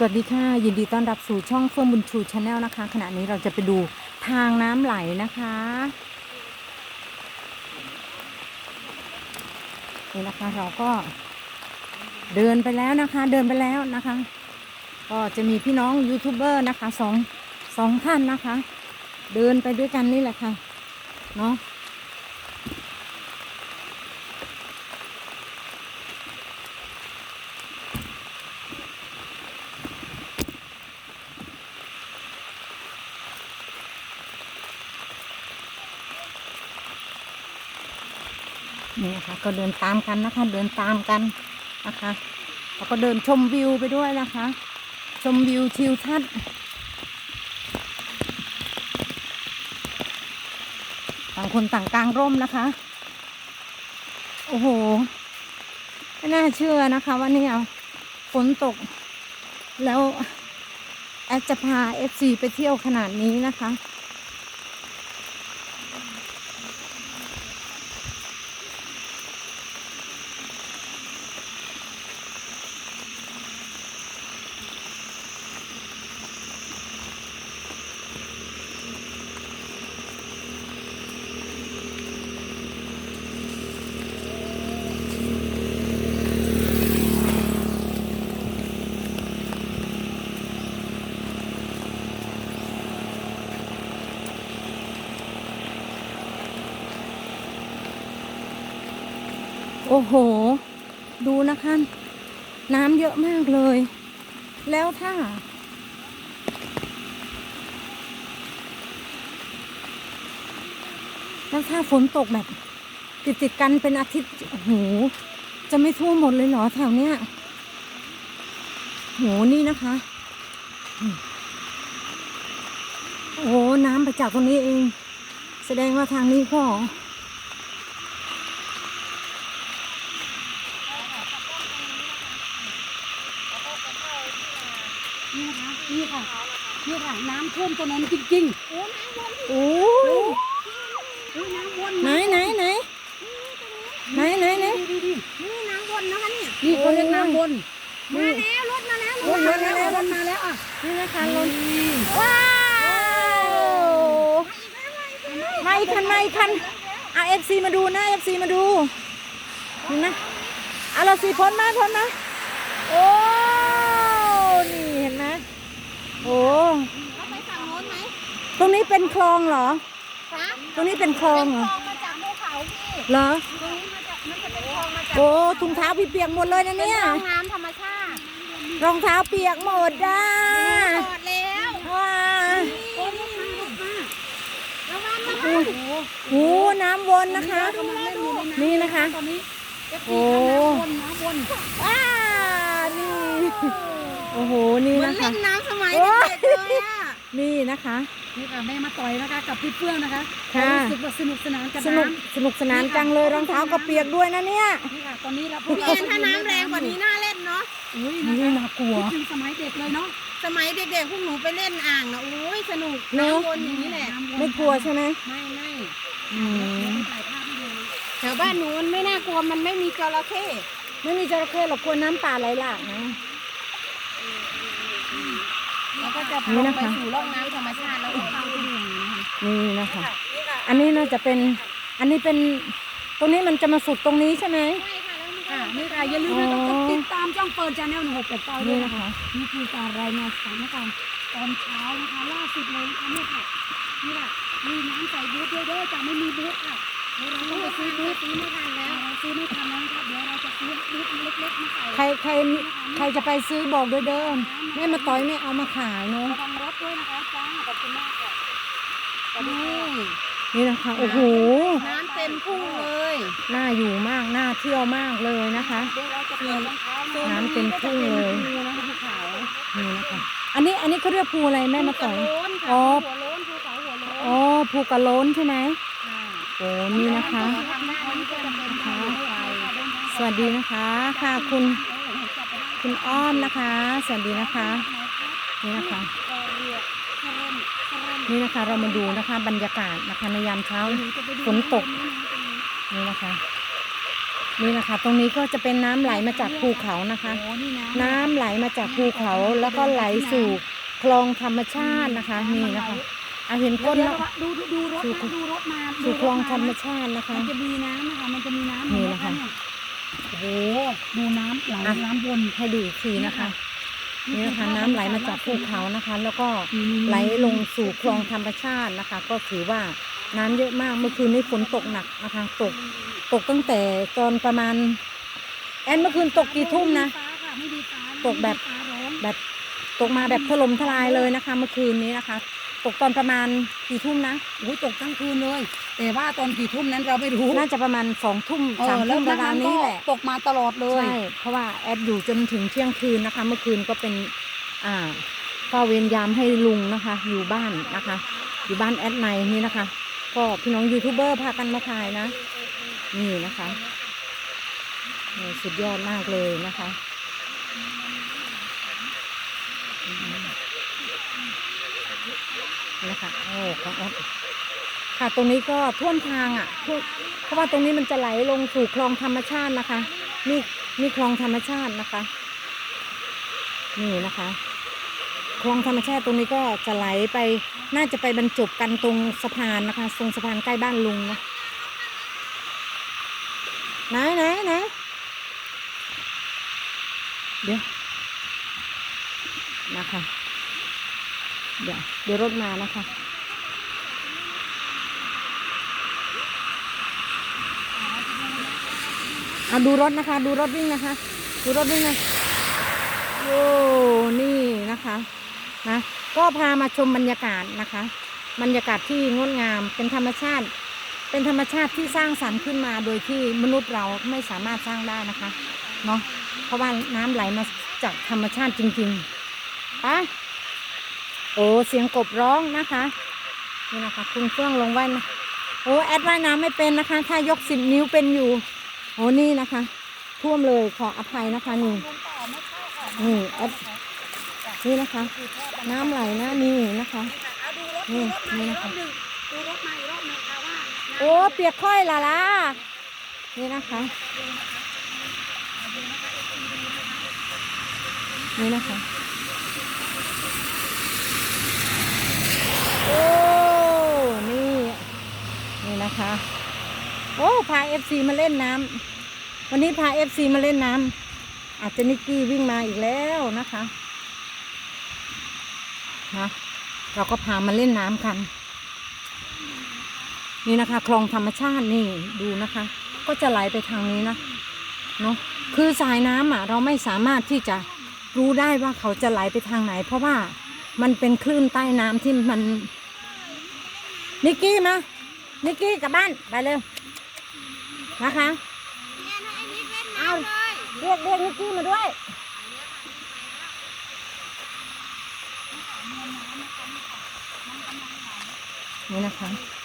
สวัสดีค่ะ ยินดีต้อนรับสู่ช่องเฟื่องบุญชูชาแนลนะคะ ขณะนี้เราจะไปดูทางน้ำไหลนะคะ นี่นะคะเราก็เดินไปแล้วนะคะ เดินไปแล้วนะคะ ก็จะมีพี่น้องยูทูบเบอร์นะคะสองสองท่านนะคะ เดินไปด้วยกันนี่แหละค่ะเนาะ นี่นะคะก็เดินตามกันนะคะ เดินตามกันนะคะแล้วก็เดินชมวิวไปด้วยนะคะ ชมวิวทิวทัศน์ต่างคนต่างกลางร่มนะคะ โอ้โห ไม่น่าเชื่อนะคะว่าเนี่ยฝนตก แล้วแอดจะพาเอฟซีไปเที่ยวขนาดนี้นะคะ โอ้โห ดูนะคะน้ำเยอะมากเลย แล้วถ้า แล้วถ้าฝนตกแบบ ติดติดๆกันเป็นอาทิตย์โอ้โหจะไม่ท่วมหมดเลยเหรอแถวเนี้ยโหนี่นะคะ โอ้น้ำไปจากตรงนี้เอง แสดงว่าทางนี้ก็ นี่นะคะนี่ค่ะนี่ค่ะน้ำท่วมถนนจริงๆโอ้น้ำวนโอ้ยโอ้ยน้ำวนไหนไหนไหนไหนไหนไหนดีดีนี่น้ำวนนะคะเนี่ยนี่เขาเรียกน้ำวนมาแล้วรถมาแล้ววนมาแล้ววนมาแล้วอะนี่นะคะรถนี่ว้าวมาอีกคันมาอีกคันเอาเอฟซีมาดูนะเอฟซีมาดูเห็นไหมเอาเราสีพ้นมาพ้นมาโอ้นี่เห็นไหม โอ้เราไปฝั่งโน้นไหมตรงนี้เป็นคลองเหรอ คะตรงนี้เป็นคลองเป็นเหรคอลองมาจากภูเขาพี่เหรอ ตรงนี้มาจากมันจะเป็นคลองมาจากโอ้ถุงเท้าพี่เปียกหมดเลยนะเป็นเนี่ย คลองน้ำธรรมชาติรองเท้าเปียกหมดด้าจอดแล้วว้าโอ้ยลูกค้าลูกค้าระวังนะโอ้โหน้ำวนนะคะกำลังเล่นอยู่ในน้ำนี่นะคะตอนนี้โอ้ น้ำวนน้ำวนว้านี่ โอ้โห นี่เหมือนนะคะ เล่นน้ำสมัยโอ้เด็กๆเลยอะนี่นะคะนี่นี่ค่ะแม่มาต่อยนะคะกับพี่เฟื่องนะคะค่ะ รู้สึกว่าสนุกสนานกับสนุกน้ำ สนุกสนานจังเลยรองเท้าก็เปียกด้วยนะเนี่ย นี่ค่ะตอนนี้เราพี่แอนถ้าน้ำแรงกว่านี้น่าเล่นเนาะ อุ้ยนี่นะคะน่ากลัว คิดถึงสมัยเด็กเลยเนาะสมัยเด็กๆพวกหนูไปเล่นอ่างนะโอ้ยสนุกเนอะ น้ำวนอย่างนี้แหละน้ำวนไม่กลัวใช่ไหมไม่ไม่อืมถ่ายภาพให้ดูแถวบ้านหนูมันไม่น่ากลัวมันไม่มีจระเข้ไม่มีจระเข้หรอกกลัวน้ำป่าไหลหลากนะ แล้วก็จะนี่ลงนะไปคะสู่ร่องน้ำธรรมชาติแล้วก็เข้าที่นี่นะคะนี่นะคะ อันนี้น่าจะเป็น อันนี้เป็น ตรงนี้มันจะมาสุดตรงนี้ใช่ไหมใช่ค่ะแล้วมันก็อ่านี่ค่ะอย่าลืมนะอ๋อต้องติดตามช่องเปิดชาแนลหนึ่งหกแปดเก้าด้วนี่ยนะนะคะคะ นี่คือการรายงานสถานการณ์ตอนเช้านะคะล่าสุดเลยนะคะนี่ค่ะนี่ค่ะมีน้ำใส่บูธด้วยเด้อจะไม่มีบูธค่ะเดี๋ยวเราต้องไปซื้อบูธซื้อไม่ทันแล้วเรา ซื้อไม่ทันแล้วนะครับเดี๋ยวเราจะซื้อบูธเล็กๆมาใส่ใครใครใครจะไปซื้อบอกด้วยเดิมแม่มาต่อยไม่เอามาขายเนาะระวังรถด้วยนะคะจ้าขอบคุณมากค่ะนี่นี่นะคะโอ้โหน้ำเต็มทุ่งเลยน่าอยู่มากน่าเที่ยวมากเลยนะคะ เดี๋ยวเราจะเปลี่ยนรองเท้ามาน้ำเต็มทุ่งเลยดูนะคะภูเขานี่นะคะ อันนี้อันนี้เขาเรียกภูอะไรแม่มาต่อย ภูกระโล้นค่ะอ๋อ หัวโล้นภูเขาหัวโล้น อ๋อภูกระโล้นใช่ไหมค่ะ โอ้นี่นะคะ สวัสดีนะคะค่ะคุณคุณอ้อมนะคะ สวัสดีนะคะนี่นะคะนี่นะคะเรามาดูนะคะ บรรยากาศนะคะในยามเช้าฝนตกนี่นะคะ นี่นะคะ ตรงนี้ก็จะเป็นน้ำไหลมาจากภูเขานะคะโอ้นี่นะน้ำไหลมาจากภูเขาแล้วก็ไหลสู่คลองธรรมชาตินะคะนี่นะคะ อาเห็นก้นเดี๋ยแล้ววดูดูดูรถสู่นะดูรถมาสู่คลองธรรมดูชาตินะคะ มันจะมีน้ำนะคะ มันจะมีน้ำนี่เห็นะคะเยโอ้โหดูน้ำไหลอะ น้ำวน ให้ดูอีกทีนะคะ นี่นะคะน้ำไหลมาจากภูเขานะคะ แล้วก็นี่ไหลลงสู่คลองธรรมชาตินะคะ ก็ถือว่าน้ำเยอะมากเมื่อคืนนี้ฝนตกหนักนะคะ ตกตกตั้งแต่ตอนประมาณ แอนเมื่อคืนตกกี่ทุ่มนะฟ้าค่ะไม่ดีฟ้าตกแบบฟ้าร้องแบบตกมาแบบถล่มทลายเลยนะคะ เมื่อคืนนี้นะคะ ตกตอนประมาณกี่ทุ่มนะอุ้ยตกทั้งคืนเลย แต่ว่าตอนกี่ทุ่มนั้นเราไม่รู้น่าจะประมาณสองทุ่มเออสามแล้ทุ่วมประมาณนี้แหละตกมาตลอดเลยใช่เพราะว่าแอดอยู่จนถึงเที่ยงคืนนะคะ เมื่อคืนก็เป็นอ่าเฝ้าเวรยามให้ลุงนะคะ อยู่บ้านนะคะ อยู่บ้านแอดในนี่นะคะ ก็พี่น้องยูทูบเบอร์พากันมาถ่ายนะ นี่นะคะนี่สุดยอดมากเลยนะคะอืม นะคะโอ้ของแอดค่ะตรงนี้ก็ท่วมทางอะท่วมเพราะว่าตรงนี้มันจะไหลลงสู่คลองธรรมชาตินะคะนี่นี่คลองธรรมชาตินะคะ นี่นะคะ คลองธรรมชาติตรงนี้ก็จะไหลไปน่าจะไปบรรจบกันตรงสะพานนะคะตรงสะพานใกล้บ้านลุงนะไหนไหนไหนเดี๋ยวนะคะ เดี๋ยวเดี๋ยวรถมานะคะ เอาดูรถนะคะ ดูรถวิ่งนะคะ ดูรถวิ่งนะโอ้นี่นะคะนะก็พามาชมบรรยากาศนะคะ บรรยากาศที่งดงามเป็นธรรมชาติ เป็นธรรมชาติที่สร้างสรรค์ขึ้นมาโดยที่มนุษย์เราไม่สามารถสร้างได้นะคะเนาะเพราะว่าน้ำไหลมาจากธรรมชาติจริงๆไปะ โอ้เสียงกบร้องนะคะนี่นะคะ คุณเฟื่องลงไว้นะโอ้แอดว่ายน้ำไม่เป็นนะคะ ถ้ายกสิบนิ้วเป็นอยู่โอ้นี่นะคะ ท่วมเลยขออภัยนะคะนี่นี่แอดนี่นะคะ น้ำไหลนะนี่นะคะนี่นี่นะคะโอ้เปียกค่อยละล่ะนี่นะคะนี่นะคะ โอ้ นี่ นี่นะคะ โอ้ พาเอฟซีมาเล่นน้ำวันนี้พาเอฟซีมาเล่นน้ำอาจจะนิกกี้วิ่งมาอีกแล้วนะคะนะเราก็พามาเล่นน้ำกัน นี่นะคะคลองธรรมชาตินี่ดูนะคะ ก็จะไหลไปทางนี้นะเนาะคือสายน้ำอะ เราไม่สามารถที่จะรู้ได้ว่าเขาจะไหลไปทางไหน เพราะว่ามันเป็นคลื่นใต้น้ำที่มันนิกกี้มานิกกี้กลับบ้านไปเร็ว นะคะเอาเรียกเรียกนิกกี้มาด้วยนี่นะคะ